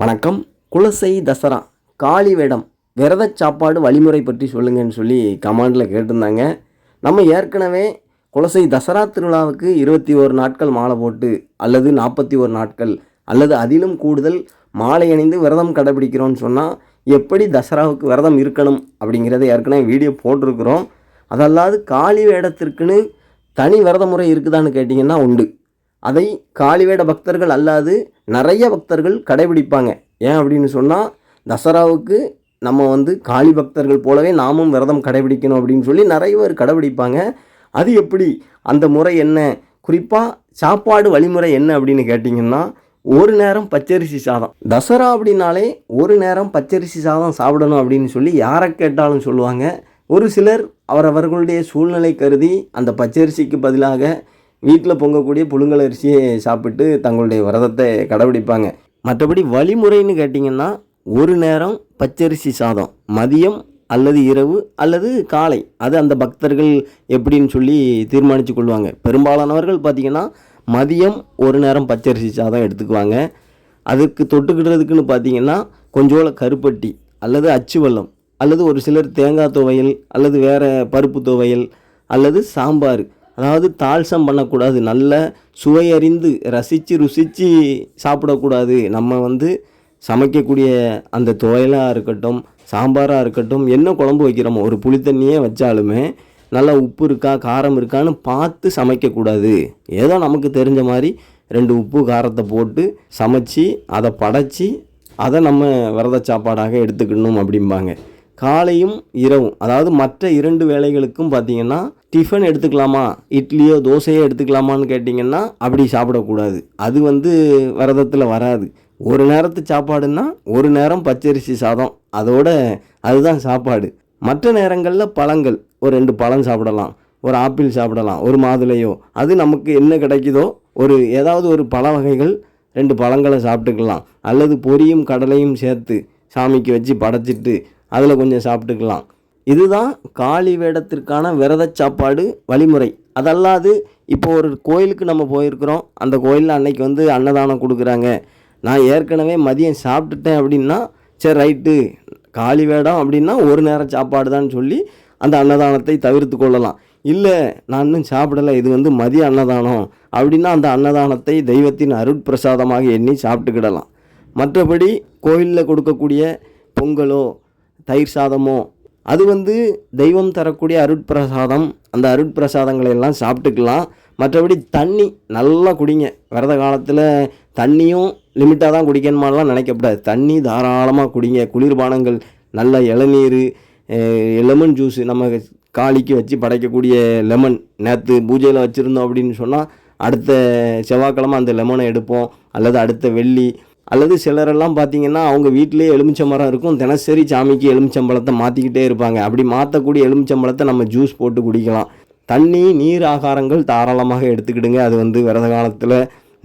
வணக்கம். குலசை தசரா காளி வேடம் விரத சாப்பாடு வழிமுறை பற்றி சொல்லுங்கன்னு சொல்லி கமாண்டில் கேட்டிருந்தாங்க. நம்ம ஏற்கனவே குலசை தசரா திருவிழாவுக்கு இருபத்தி ஒரு நாட்கள் மாலை போட்டு அல்லது நாற்பத்தி ஒரு நாட்கள் அல்லது அதிலும் கூடுதல் மாலை அணிந்து விரதம் கடைபிடிக்கிறோன்னு சொன்னால் எப்படி தசராவுக்கு விரதம் இருக்கணும் அப்படிங்கிறத ஏற்கனவே வீடியோ போட்டிருக்கிறோம். அதல்லாது காளி வேடத்திற்குன்னு தனி விரத முறை இருக்குதான்னு கேட்டிங்கன்னா உண்டு. அதை காளிவேட பக்தர்கள் அல்லாது நிறைய பக்தர்கள் கடைபிடிப்பாங்க. ஏன் அப்படின்னு சொன்னால் தசராவுக்கு நம்ம வந்து காளி பக்தர்கள் போலவே நாமும் விரதம் கடைபிடிக்கணும் அப்படின்னு சொல்லி நிறைய பேர் கடைபிடிப்பாங்க. அது எப்படி? அந்த முறை என்ன? குறிப்பாக சாப்பாடு வழிமுறை என்ன அப்படின்னு கேட்டிங்கன்னா ஒரு நேரம் பச்சரிசி சாதம். தசரா அப்படின்னாலே ஒரு நேரம் பச்சரிசி சாதம் சாப்பிடணும் அப்படின்னு சொல்லி யாரை கேட்டாலும் சொல்லுவாங்க. ஒரு சிலர் அவரவர்களுடைய சூழ்நிலை கருதி அந்த பச்சரிசிக்கு பதிலாக வீட்டில் பொங்கக்கூடிய புழுங்கல் அரிசியை சாப்பிட்டு தங்களுடைய விரதத்தை கடைபிடிப்பாங்க. மற்றபடி வழிமுறைன்னு கேட்டிங்கன்னா ஒரு நேரம் பச்சரிசி சாதம் மதியம் அல்லது இரவு அல்லது காலை. அது அந்த பக்தர்கள் எப்படின்னு சொல்லி தீர்மானித்து கொள்வாங்க. பெரும்பாலானவர்கள் பார்த்திங்கன்னா மதியம் ஒரு நேரம் பச்சரிசி சாதம் எடுத்துக்குவாங்க. அதுக்கு தொட்டுக்கிடுறதுக்குன்னு பார்த்தீங்கன்னா கொஞ்சோள கருப்பட்டி அல்லது அச்சு வெள்ளம் அல்லது ஒரு சிலர் தேங்காய் துவையல் அல்லது வேறு பருப்பு துவையல் அல்லது சாம்பார் அதாவது தாழ்சம் பண்ணக்கூடாது நல்ல சுவையறிந்து ரசித்து ருசித்து சாப்பிடக்கூடாது. நம்ம வந்து சமைக்கக்கூடிய அந்த துவையலாக இருக்கட்டும் சாம்பாராக இருக்கட்டும் என்ன குழம்பு வைக்கிறோமோ ஒரு புளித்தண்ணியே வச்சாலுமே நல்லா உப்பு இருக்கா காரம் இருக்கான்னு பார்த்து சமைக்கக்கூடாது. ஏதோ நமக்கு தெரிஞ்ச மாதிரி ரெண்டு உப்பு காரத்தை போட்டு சமைச்சு அதை படைச்சி அதை நம்ம விரத சாப்பாடாக எடுத்துக்கணும் அப்படிம்பாங்க. காலையும் இரவும் அதாவது மற்ற இரண்டு வேளைகளுக்கும் பார்த்திங்கன்னா டிஃபன் எடுத்துக்கலாமா? இட்லியோ தோசையோ எடுத்துக்கலாமான்னு கேட்டிங்கன்னா அப்படி சாப்பிடக்கூடாது. அது வந்து விரதத்தில் வராது. ஒரு நேரத்து சாப்பாடுன்னா ஒரு நேரம் பச்சரிசி சாதம். அதோட அதுதான் சாப்பாடு. மற்ற நேரங்களில் பழங்கள். ஒரு ரெண்டு பழம் சாப்பிடலாம். ஒரு ஆப்பிள் சாப்பிடலாம். ஒரு மாதுளையோ. அது நமக்கு என்ன கிடைக்குதோ ஒரு ஏதாவது ஒரு பழ வகைகள் ரெண்டு பழங்களை சாப்பிட்டுக்கலாம். அல்லது பொரியும் கடலையும் சேர்த்து சாமிக்கு வச்சு படைச்சிட்டு அதில் கொஞ்சம் சாப்பிட்டுக்கலாம். இதுதான் காளி வேடத்திற்கான விரத சாப்பாடு வழிமுறை. அதல்லாது இப்போ ஒரு கோயிலுக்கு நம்ம போயிருக்கிறோம். அந்த கோயிலில் அன்னைக்கு வந்து அன்னதானம் கொடுக்குறாங்க. நான் ஏற்கனவே மதியம் சாப்பிட்டுட்டேன் அப்படின்னா சரி ரைட்டு. காளி வேடம் அப்படின்னா ஒரு நேரம் சாப்பாடு தான் சொல்லி அந்த அன்னதானத்தை தவிர்த்து கொள்ளலாம். இல்லை நான் இன்னும் சாப்பிடலை இது வந்து மதிய அன்னதானம் அப்படின்னா அந்த அன்னதானத்தை தெய்வத்தின் அருட்பிரசாதமாக எண்ணி சாப்பிட்டுக்கிடலாம். மற்றபடி கோயிலில் கொடுக்கக்கூடிய பொங்கலோ தயிர் சாதமோ அது வந்து தெய்வம் தரக்கூடிய அருட்பிரசாதம். அந்த அருட்பிரசாதங்களை எல்லாம் சாப்பிட்டுக்கலாம். மற்றபடி தண்ணி நல்லா குடிங்க. விரத காலத்தில் தண்ணியும் லிமிட்டாக தான் குடிக்கணுமாலாம் நினைக்கக்கூடாது தண்ணி தாராளமாக குடிங்க. குளிர்பானங்கள் நல்ல இளநீர் லெமன் ஜூஸு நம்ம காளிக்கு வச்சு படைக்கக்கூடிய லெமன் நேற்று பூஜையில் வச்சுருந்தோம் அப்படின்னு சொன்னால் அடுத்த செவ்வாய்க்கிழமை அந்த லெமனை எடுப்போம். அல்லது அடுத்த வெள்ளி அல்லது சிலரெல்லாம் பார்த்தீங்கன்னா அவங்க வீட்டிலேயே எலுமிச்சம்பழம் இருக்கும். தினசரி சாமிக்கு எலுமிச்சம்பழத்தை மாற்றிக்கிட்டே இருப்பாங்க. அப்படி மாற்றக்கூடிய எலுமிச்சம்பழத்தை நம்ம ஜூஸ் போட்டு குடிக்கலாம். தண்ணி நீர் ஆகாரங்கள் தாராளமாக எடுத்துக்கிடுங்க. அது வந்து விரத காலத்தில்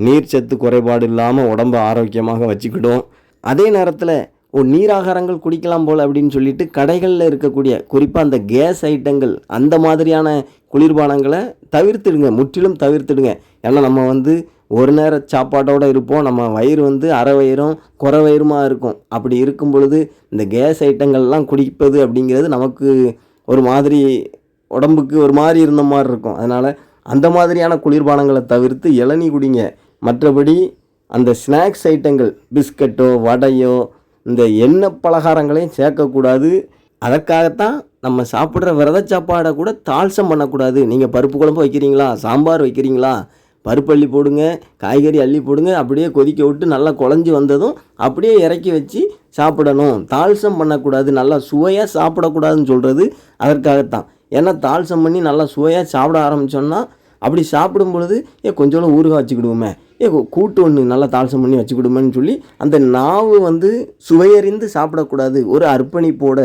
நீர் சத்து குறைபாடு இல்லாமல் உடம்பு ஆரோக்கியமாக வச்சுக்கிடும். அதே நேரத்தில் ஓ நீராகாரங்கள் குடிக்கலாம் போல் அப்படின்னு சொல்லிட்டு கடைகளில் இருக்கக்கூடிய குறிப்பாக அந்த கேஸ் ஐட்டங்கள் அந்த மாதிரியான குளிர்பானங்களை தவிர்த்துடுங்க. முற்றிலும் தவிர்த்துடுங்க. ஏன்னா நம்ம வந்து ஒரு நேர சாப்பாட்டோடு இருப்போம். நம்ம வயிறு வந்து அரை வயிறும் குறை வயிறுமா இருக்கும். அப்படி இருக்கும் பொழுது இந்த கேஸ் ஐட்டங்கள்லாம் குடிப்பது அப்படிங்கிறது நமக்கு ஒரு மாதிரி உடம்புக்கு ஒரு மாதிரி இருந்த மாதிரி இருக்கும். அதனால் அந்த மாதிரியான குளிர்பானங்களை தவிர்த்து இளநீ குடிங்க. மற்றபடி அந்த ஸ்நாக்ஸ் ஐட்டங்கள் பிஸ்கட்டோ வடையோ இந்த எண்ணெய் பலகாரங்களையும் சேர்க்கக்கூடாது. அதற்காகத்தான் நம்ம சாப்பிட்ற விரத சாப்பாடை கூட தாழ்சம் பண்ணக்கூடாது. நீங்கள் பருப்பு குழம்பு வைக்கிறீங்களா? சாம்பார் வைக்கிறீங்களா? பருப்பு அள்ளி போடுங்க காய்கறி அள்ளி போடுங்க அப்படியே கொதிக்க விட்டு நல்லா குழஞ்சி வந்ததும் அப்படியே இறக்கி வச்சு சாப்பிடணும். தாள்சம் பண்ணக்கூடாது நல்லா சுவையாக சாப்பிடக்கூடாதுன்னு சொல்கிறது அதற்காகத்தான். ஏன்னா தாள்சம் பண்ணி நல்லா சுவையாக சாப்பிட ஆரம்பித்தோன்னா அப்படி சாப்பிடும் பொழுது ஏ கொஞ்சோண்டு ஊறுகாய் வச்சுக்கிடுவோமே. ஏ கூட்டு ஒன்று நல்லா தாழ்சம் பண்ணி வச்சுக்கிடுமேன்னு சொல்லி அந்த நாவு வந்து சுவையறிந்து சாப்பிடக்கூடாது. ஒரு அர்ப்பணிப்போட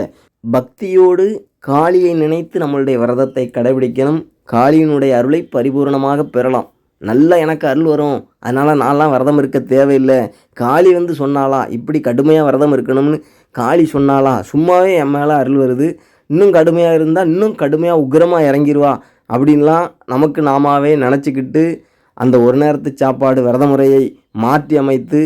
பக்தியோடு காளியை நினைத்து நம்மளுடைய விரதத்தை கடைபிடிக்கணும். காளியினுடைய அருளை பரிபூரணமாக பெறலாம். நல்லா எனக்கு அருள் வரும். அதனால் நான்லாம் விரதம் இருக்க தேவையில்லை. காளி வந்து சொன்னாலா இப்படி கடுமையாக விரதம் இருக்கணும்னு? காளி சொன்னாலா சும்மாவே என் மேலே அருள் வருது. இன்னும் கடுமையாக இருந்தால் இன்னும் கடுமையாக உக்கிரமாக இறங்கிருவா. அப்படின்லாம் நமக்கு நாமாவே நினச்சிக்கிட்டு அந்த ஒரு நேரத்து சாப்பாடு விரத முறையை மாற்றி அமைத்து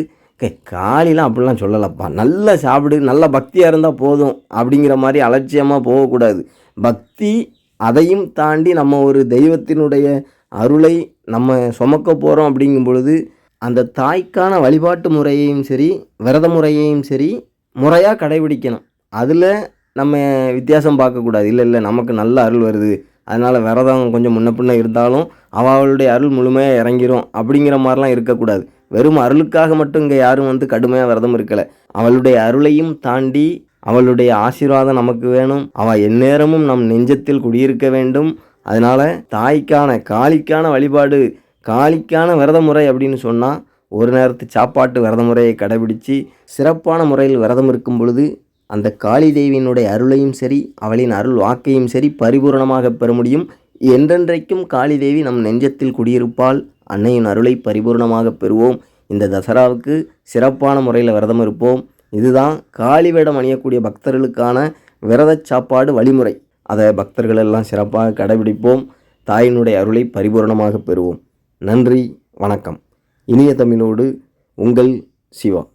காளிலாம் அப்படிலாம் சொல்லலப்பா. நல்லா சாப்பிடு நல்ல பக்தியாக இருந்தால் போதும். அப்படிங்கிற மாதிரி அலட்சியமாக போகக்கூடாது. பக்தி அதையும் தாண்டி நம்ம ஒரு தெய்வத்தினுடைய அருளை நம்ம சுமக்க போகிறோம் அப்படிங்கும் பொழுது அந்த தாய்க்கான வழிபாட்டு முறையையும் சரி விரத முறையையும் சரி முறையாக கடைபிடிக்கணும். அதில் நம்ம வித்தியாசம் பார்க்கக்கூடாது. இல்லை இல்லை நமக்கு நல்ல அருள் வருது. அதனால் விரதம் கொஞ்சம் முன்ன பின்ன இருந்தாலும் அவளுடைய அருள் முழுமையாக இறங்கிரும் அப்படிங்கிற மாதிரிலாம் இருக்கக்கூடாது. வெறும் அருளுக்காக மட்டும் இங்கே யாரும் வந்து கடுமையாக விரதம் இருக்கலை. அவளுடைய அருளையும் தாண்டி அவளுடைய ஆசீர்வாதம் நமக்கு வேணும். அவள் எந்நேரமும் நம் நெஞ்சத்தில் குடியிருக்க வேண்டும். அதனால் தாய்க்கான காளிக்கான வழிபாடு காளிக்கான விரத முறை அப்படின்னு சொன்னால் ஒரு நேரத்து சாப்பாட்டு விரத முறையை கடைபிடித்து சிறப்பான முறையில் விரதம் இருக்கும் பொழுது அந்த காளி தேவியினுடைய அருளையும் சரி அவளின் அருள் வாக்கையும் சரி பரிபூரணமாக பெற முடியும். என்றென்றைக்கும் காளி தேவி நம் நெஞ்சத்தில் குடியிருப்பால் அன்னையின் அருளை பரிபூர்ணமாக பெறுவோம். இந்த தசராவுக்கு சிறப்பான முறையில் விரதம் இருப்போம். இதுதான் காளி வேடம் அணியக்கூடிய பக்தர்களுக்கான விரதச் சாப்பாடு வழிமுறை. அதை பக்தர்கள் எல்லாம் சிறப்பாக கடைபிடிப்போம். தாயினுடைய அருளை பரிபூரணமாக பெறுவோம். நன்றி வணக்கம். இனிய தமிழோடு உங்கள் சிவா.